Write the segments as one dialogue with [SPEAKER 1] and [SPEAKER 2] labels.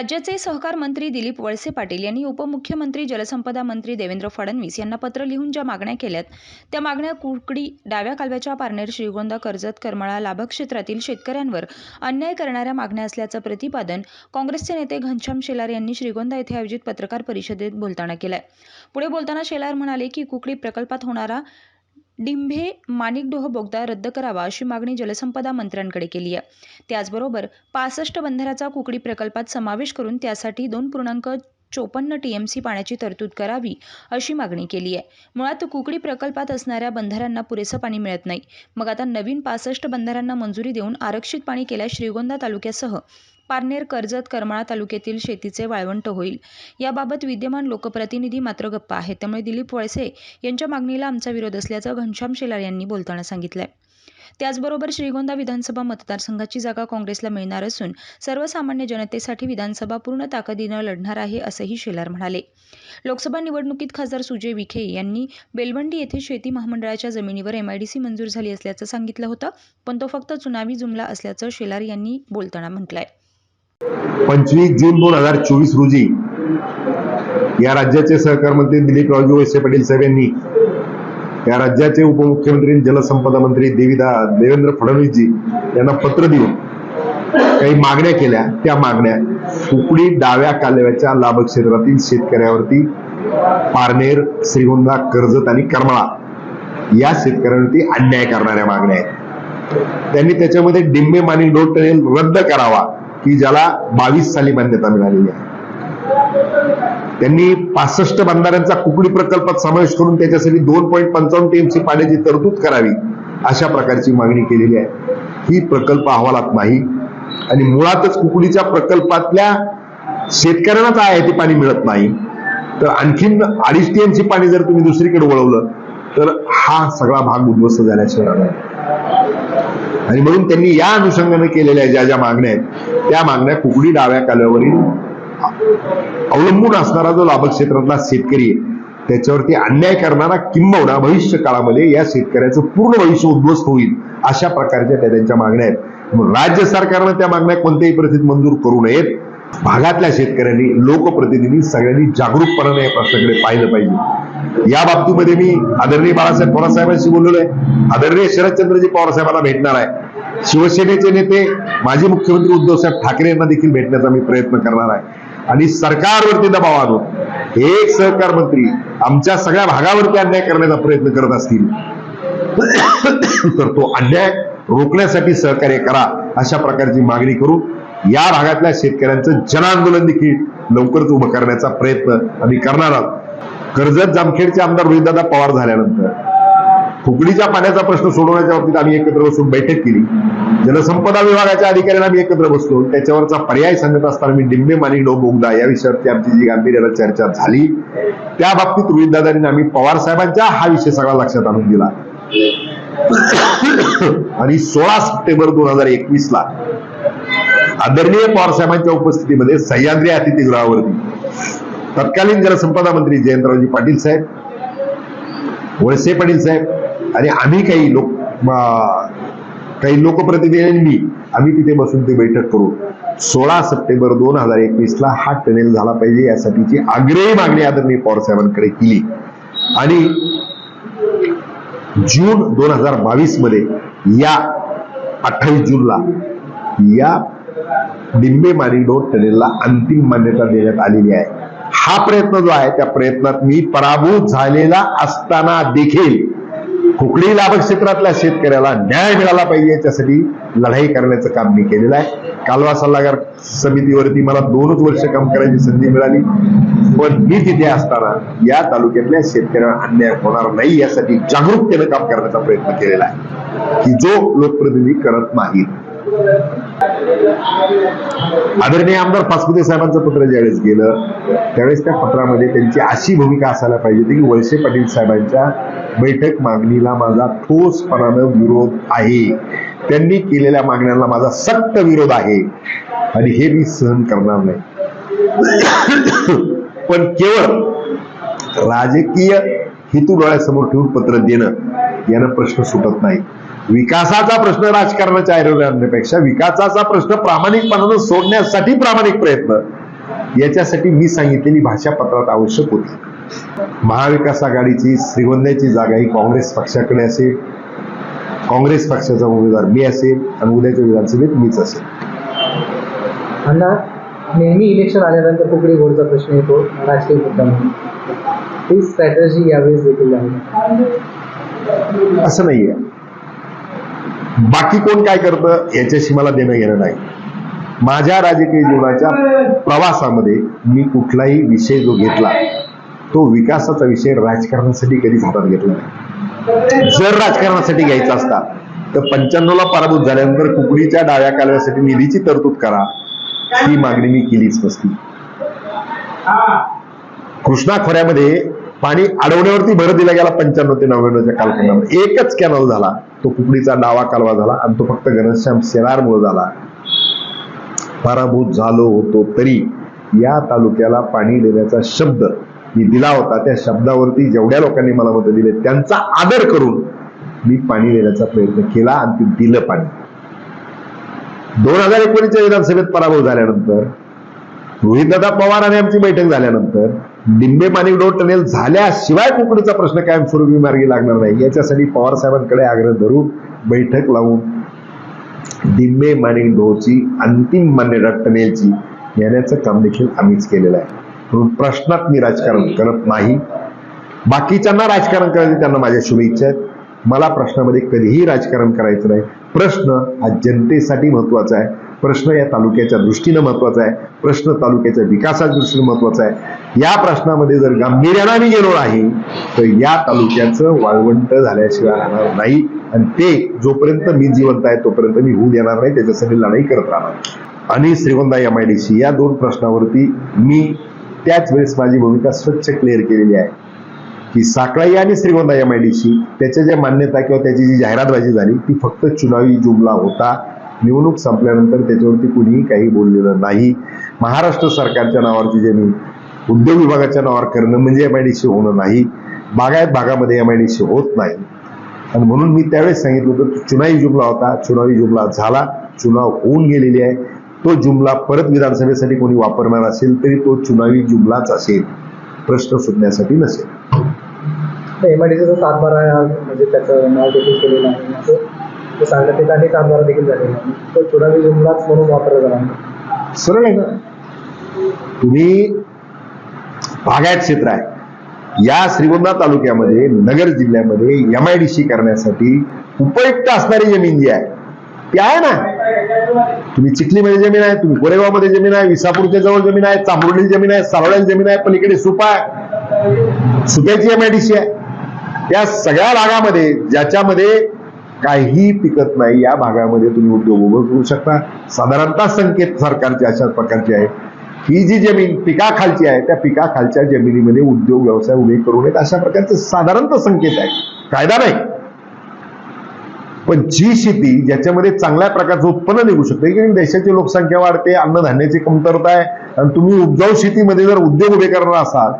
[SPEAKER 1] राज्याचे सहकार मंत्री दिलीप वळसे पाटील यांनी उपमुख्यमंत्री जलसंपदा मंत्री देवेंद्र फडणवीस यांना पत्र लिहून ज्या मागण्या केल्यात त्या मागण्या कुकडी डाव्या कालव्याच्या पारनेर श्रीगोंदा कर्जत करमाळा लाभक्षेत्रातील शेतकऱ्यांवर अन्याय करणाऱ्या मागण्या असल्याचं प्रतिपादन काँग्रेसचे नेते घनश्याम शेलार यांनी श्रीगोंदा येथे आयोजित पत्रकार परिषदेत बोलताना केलंय. पुढे बोलताना शेलार म्हणाले की कुकडी प्रकल्पात होणारा डिंभे माणिकडोह बोगदा रद्द करावा अशी मागणी जलसंपदा मंत्र्यांकडे केली आहे. त्याचबरोबर पासष्ट बंधाऱ्याचा कुकडी प्रकल्पात समावेश करून त्यासाठी दोन पूर्णांक चोपन्न टीएमसी पाण्याची तरतूद करावी अशी मागणी केली आहे. मुळात कुकडी प्रकल्पात असणाऱ्या बंधाऱ्यांना पुरेसं पाणी मिळत नाही. मग आता नवीन पासष्ट बंधाऱ्यांना मंजुरी देऊन आरक्षित पाणी केल्यास श्रीगोंदा तालुक्यासह पारनेर कर्जत करमाळा तालुक्यातील शेतीचे वाळवंट होईल. याबाबत विद्यमान लोकप्रतिनिधी मात्र गप्पा आहेत. त्यामुळे दिलीप वळसे यांच्या मागणीला आमचा विरोध असल्याचं घनश्याम शेलार यांनी बोलताना सांगितलंय. त्याचबरोबर श्रीगोंदा विधानसभा मतदारसंघाची जागा काँग्रेसला मिळणार असून सर्वसामान्य जनतेसाठी विधानसभा पूर्ण ताकदीनं लढणार आहे असंही शेलार म्हणाले. लोकसभा निवडणुकीत खासदार सुजय विखे यांनी बेलवंडी येथे शेती महामंडळाच्या जमिनीवर एमआयडीसी मंजूर झाली असल्याचं सांगितलं होतं पण तो फक्त चुनावी जुमला असल्याचं शेलार यांनी बोलताना म्हटलंय.
[SPEAKER 2] पंचवीस जून दोन हजार चोवीस रोजी या राज्याचे सहकार मंत्री राजू वळसे पाटील साहेब यांनी या राज्याचे उपमुख्यमंत्री जलसंपदा मंत्री देविदा देवेंद्र फडणवीसजी यांना पत्र देऊन काही मागण्या केल्या. त्या मागण्या कुकडी डाव्या कालव्याच्या लाभक्षेत्रातील शेतकऱ्यावरती पारनेर श्रीगोंदा कर्जत आणि करमाळा या शेतकऱ्यांवरती अन्याय करणाऱ्या मागण्या आहेत. त्यांनी त्याच्यामध्ये डिंबे मानी रोड टनेल रद्द करावा. की ज्याला बावीस साली मान्यता मिळालेली आहे. त्यांनी पासष्ट बंधाऱ्यांचा कुकडी प्रकल्पात समावेश करून त्याच्यासाठी दोन पॉईंट पंचावन्न टीएमसी पाण्याची तरतूद करावी अशा प्रकारची मागणी केलेली आहे. ही प्रकल्प अहवालात नाही. आणि मुळातच कुकडीच्या प्रकल्पातल्या शेतकऱ्यांनाच आहे ते पाणी मिळत नाही. तर आणखीन अडीच टीएमसी पाणी जर तुम्ही दुसरीकडे वळवलं तर हा सगळा भाग उद्ध्वस्त झाल्याशिवाय आणि म्हणून त्यांनी या अनुषंगाने केलेल्या ज्या ज्या मागण्या आहेत त्या मागण्या कुकडी डाव्या कालव्यावरील अवलंबून असणारा जो लाभ क्षेत्रातला शेतकरी आहे त्याच्यावरती अन्याय करणारा किंबहुना भविष्य काळामध्ये या शेतकऱ्याचं पूर्ण भविष्य उद्ध्वस्त होईल अशा प्रकारच्या त्या त्यांच्या मागण्या आहेत. मग राज्य सरकारनं त्या मागण्या कोणत्याही परिस्थितीत मंजूर करू नयेत. भागातल्या शेतकऱ्यांनी लोकप्रतिनिधी सगळ्यांनी जागरूकपणाने या प्रश्नाकडे पाहिलं पाहिजे. या बाबतीमध्ये मी आदरणीय बाळासाहेब पवारसाहेबांशी बोललेलो आहे. आदरणीय शरदचंद्रजी पवारसाहेबांना भेटणार आहे. शिवसेनेचे नेते माजी मुख्यमंत्री उद्धवसाहेब ठाकरे यांना देखील भेटण्याचा मी प्रयत्न करणार आहे. आणि सरकारवरती दबाव आणून एक सहकार मंत्री आमच्या सगळ्या भागावरती अन्याय करण्याचा प्रयत्न करत असतील तर तो अन्याय रोखण्यासाठी सहकार्य करा अशा प्रकारची मागणी करून या भागातल्या शेतकऱ्यांचं जनआंदोलन देखील लवकरच उभं करण्याचा प्रयत्न आम्ही करणार आहोत. कर्जत जामखेडचे आमदार रोहितदादा पवार झाल्यानंतर. फुकडीच्या पाण्याचा प्रश्न सोडवण्याच्या बाबतीत आम्ही एकत्र बसून बैठक केली. जलसंपदा विभागाच्या अधिकाऱ्यांना आम्ही एकत्र बसलो. त्याच्यावरचा पर्याय सांगत असताना मी डिंबे मानी डो बोगदा या विषयावरती आमची जी गांभीर्याला चर्चा झाली त्या बाबतीत रोहितदादांनी आम्ही पवार साहेबांच्या हा विषय सगळा लक्षात आणून दिला. आणि सोळा सप्टेंबर दोन हजार एकवीस ला आदरणीय पवार साहेबांच्या उपस्थितीमध्ये सह्याद्री अतिथीगृहावरती तत्कालीन जलसंपदा मंत्री जयंतरावजी पाटील साहेब वळसे पाटील साहेब आणि आम्ही काही लोक काही लोकप्रतिनिधींनी आम्ही तिथे बसून ती बैठक करू. सोळा सप्टेंबर दोन हजार एकवीस ला हा टनेल झाला पाहिजे यासाठीची आग्रही मागणी आदरणीय पवार साहेबांकडे केली. आणि जून दोन हजार बावीसमध्ये या अठ्ठावीस जूनला या डिंबे मारिडो टनेलला अंतिम मान्यता देण्यात आलेली आहे. हा प्रयत्न जो आहे त्या प्रयत्नात मी पराभूत झालेला असताना देखील कुकडी लाभ क्षेत्रातल्या शेतकऱ्याला न्याय मिळाला पाहिजे याच्यासाठी लढाई करण्याचं काम मी केलेलं आहे. कालवा सल्लागार समितीवरती मला दोनच वर्ष काम करायची संधी मिळाली. पण मी तिथे असताना या तालुक्यातल्या शेतकऱ्यांना अन्याय होणार नाही यासाठी जागरूकतेनं काम करण्याचा प्रयत्न केलेला आहे. की जो लोकप्रतिनिधी करत नाहीत आदरणीय आमदार पासपुते साहेबांचं पत्र ज्यावेळेस गेलं त्यावेळेस त्या पत्रामध्ये त्यांची अशी भूमिका असायला पाहिजे होती की वळसे पाटील साहेबांच्या बैठक मागणीला माझा ठोसपणानं विरोध आहे. त्यांनी केलेल्या मागण्यांना माझा सक्त विरोध आहे. आणि हे मी सहन करणार नाही. पण केवळ राजकीय हेतू डोळ्यासमोर ठेवून पत्र देणं यानं प्रश्न सुटत नाही. विकासाचा प्रश्न राजकारणाच्या ऐरवल्या आणण्यापेक्षा विकासाचा प्रश्न प्रामाणिकपणानं सोडण्यासाठी प्रामाणिक प्रयत्न. याच्यासाठी मी सांगितलेली भाषा पत्रात आवश्यक होती. महाविकास आघाडीची श्रीगोंद्याची जागा ही काँग्रेस पक्षाकडे असेल काँग्रेस पक्षाचा उमेदवार मी असेल आणि उद्याच्या विधानसभेत मीच असेल.
[SPEAKER 3] अण्णा नेहमी इलेक्शन आल्यानंतर कुकडी घोडचा प्रश्न येतो राजकीय मुद्दा म्हणून. ही स्ट्रॅटर्जी यावेळेस देखील आहे.
[SPEAKER 2] असं नाहीये. बाकी कोण काय करतं याच्याशी मला देणं घेणं नाही. माझ्या राजकीय जीवनाच्या प्रवासामध्ये मी कुठलाही विषय जो घेतला तो विकासाचा विषय राजकारणासाठी कधीच हातात घेतला नाही. जर राजकारणासाठी घ्यायचा असता तर पंच्याण्णवला पराभूत झाल्यानंतर कुकडीच्या डाव्या कालव्यासाठी निधीची तरतूद करा. ही मागणी मी केलीच नसती. कृष्णा खोऱ्यामध्ये पाणी अडवण्यावरती भर दिला गेला पंच्याण्णव ते नव्याण्णवच्या कालखंडामध्ये. एकच कॅनल झाला. तो कुकडीचा डावा कालवा झाला आणि तो फक्त घनश्याम शेलारमुळे झाला. पराभूत झालो होतो तरी या तालुक्याला पाणी देण्याचा शब्द मी दिला होता. त्या शब्दावरती जेवढ्या लोकांनी मला मतं दिले त्यांचा आदर करून मी पाणी देण्याचा प्रयत्न केला आणि ते दिलं पाणी. दोन हजार एकोणीसच्या विधानसभेत पराभव झाल्यानंतर रोहितदादा पवार आणि आमची बैठक झाल्यानंतर डिंबे माणिकडोह टनेल झाल्याशिवाय कोकणचा प्रश्न कायमस्वरूपी मार्गी लागणार नाही. याच्यासाठी पवार साहेबांकडे आग्रह धरून बैठक लावून डिंबे माणिकडोहची अंतिम मान्यता टनेलची येण्याचं काम देखील आम्हीच केलेलं आहे. म्हणून प्रश्नात मी राजकारण करत नाही. बाकीच्यांना राजकारण करायचं त्यांना माझ्या शुभेच्छा आहेत. मला प्रश्नामध्ये कधीही राजकारण करायचं नाही. प्रश्न हा जनतेसाठी महत्त्वाचा आहे. प्रश्न या तालुक्याच्या दृष्टीनं महत्त्वाचा आहे प्रश्न तालुक्याच्या विकासाच्या दृष्टीने महत्त्वाचा आहे. या प्रश्नामध्ये जर गांभीर्यानं आम्ही गेलो नाही तर या तालुक्याचं वाळवंट झाल्याशिवाय राहणार नाही. आणि ते जोपर्यंत मी जिवंत आहे तोपर्यंत मी होऊ देणार नाही त्याच्यासाठी लढाई करत राहणार. आणि Shrigonda M I D C या दोन प्रश्नावरती मी त्याच वेळेस माझी भूमिका स्वच्छ क्लिअर केलेली आहे. की साकळाई आणि Shrigonda M I D C त्याच्या ज्या मान्यता किंवा त्याची जी जाहिरातबाजी झाली ती फक्त चुनावी जुमला होता निवडणूक संपल्यानंतर त्याच्यावरती कुणीही काही बोललेलं नाही. महाराष्ट्र सरकारच्या नावावरती जमीन उद्योग विभागाच्या नावावर करणं म्हणजे एम आय डी सी होणं नाही. बागायत भागामध्ये एम आय डी सी होत नाही. आणि म्हणून मी त्यावेळेस सांगितलं होतं चुनावी जुमला होता. चुनावी जुमला झाला. चुनाव होऊन गेलेली आहे. तो जुमला परत विधानसभेसाठी कोणी वापरणार असेल तरी तो चुनावी जुमलाच असेल. प्रश्न सुटण्यासाठी नसेल.
[SPEAKER 3] एमआयडीसीचा सातबारा आहे आज म्हणजे त्याचं नाव देखील केलेलं आहे. ते सांगण्यात येत आणि देखील झालेला आहे तो चुनावी जुमलाच म्हणून वापरला जाणार.
[SPEAKER 2] सरळ आहे ना? तुम्ही बागायत क्षेत्र आहे. या श्रीगोंदा तालुक्यामध्ये नगर जिल्ह्यामध्ये एम आय डी सी करण्यासाठी उपयुक्त असणारी जमीन जी आहे ती आहे ना? तुम्ही चिखलीमध्ये जमीन आहे तुम्ही कोरेगावमध्ये जमीन आहे विसापूरच्या जवळ जमीन आहे चांबुर्डी जमीन आहे सारोळ्यात जमीन आहे पलीकडे सुपा आहे. सुप्याची एम आय डी सी आहे. या सगळ्या भागामध्ये ज्याच्यामध्ये काही पिकत नाही या भागामध्ये तुम्ही उद्योग उभं करू शकता. साधारणतः संकेत सरकारचे अशा प्रकारचे आहे. ही जी जमीन पिकाखालची आहे त्या पिकाखालच्या जमिनीमध्ये उद्योग व्यवसाय उभे करू नयेत अशा प्रकारचे साधारणतः संकेत आहे कायदा नाही. पण जी शेती ज्याच्यामध्ये चांगल्या प्रकारचं उत्पन्न निघू शकते की देशाची लोकसंख्या वाढते अन्नधान्याची कमतरता आहे आणि तुम्ही उपजाऊ शेतीमध्ये जर उद्योग उभे करणार असाल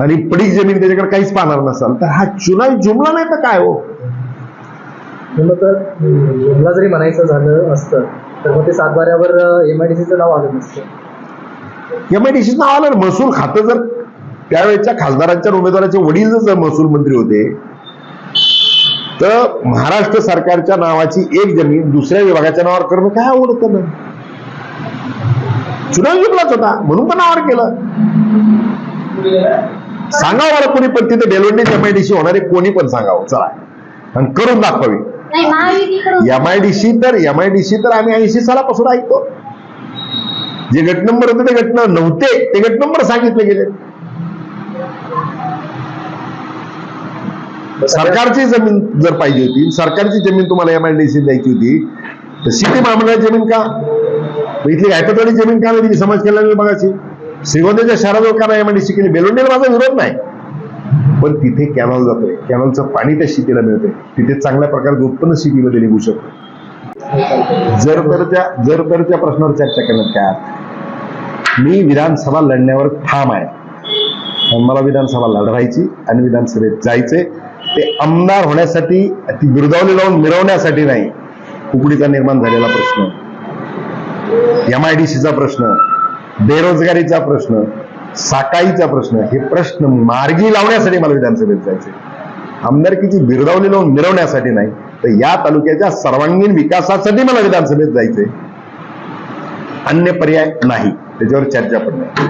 [SPEAKER 2] आणि पडीक जमीन त्याच्याकडे काहीच पाहणार नसाल तर हा चुनावी जुमला नाही तर काय हो?
[SPEAKER 3] मग तर जुमला जरी म्हणायचं झालं असतं तर मग ते सातबाऱ्यावर एमआयडीसीचं नाव आलं नसतं.
[SPEAKER 2] एमआयडीसी नाव आलं महसूल खातं जर त्यावेळेच्या खासदारांच्या उमेदवाराचे वडील जर महसूल मंत्री होते तर महाराष्ट्र सरकारच्या नावाची एक जमीन दुसऱ्या विभागाच्या नावावर करणं काय आवडत होतं ना चुनाव जिंकलाच होता म्हणून पण नावावर केलं. सांगावं मला कोणी पण तिथे डेलवंडी एमआयडीसी होणारे कोणी पण सांगावं चला. आणि करून दाखवावी.
[SPEAKER 4] एम आय
[SPEAKER 2] डी सी तर एमआयडीसी तर आम्ही ऐंशी सालापासून ऐकतो. जे गट नंबर होते ते गट नव्हते ते गट नंबर सांगितले गेले. सरकारची जमीन जर पाहिजे होती सरकारची जमीन तुम्हाला एम आयडी सी द्यायची होती तर सिटी महामंडळाची जमीन का? इथली घायपतवाडी जमीन का नाही? दिली समाज कल्याण विभागाची श्रीगोंद्याच्या शहराजवळ का नाही एमआयडीसी केली? बेलोंडीला माझा विरोध नाही. पण तिथे कॅनॉल जातोय. कॅनॉलचं पाणी त्या शेतीला मिळतंय. तिथे चांगल्या प्रकारचं उत्पन्न शेतीमध्ये निघू शकतं. जर तरच्या जर तरच्या प्रश्नावर चर्चा करण्यात काय मी विधानसभा लढण्यावर ठाम आहे. मला विधानसभा लढवायची आणि विधानसभेत जायचे ते आमदार होण्यासाठी ती बिरदावली लावून मिरवण्यासाठी नाही. कुकडीचा निर्माण झालेला प्रश्न. एम आय डी सीचा प्रश्न. बेरोजगारीचा प्रश्न. साकाईचा प्रश्न हे प्रश्न मार्गी लावण्यासाठी मला विधानसभेत जायचे आमदारकीची बिरदावली लावून मिरवण्यासाठी नाही तर या तालुक्याच्या सर्वांगीण विकासासाठी मला विधानसभेत जायचंय. अन्य पर्याय नाही. त्याच्यावर चर्चा पण नाही.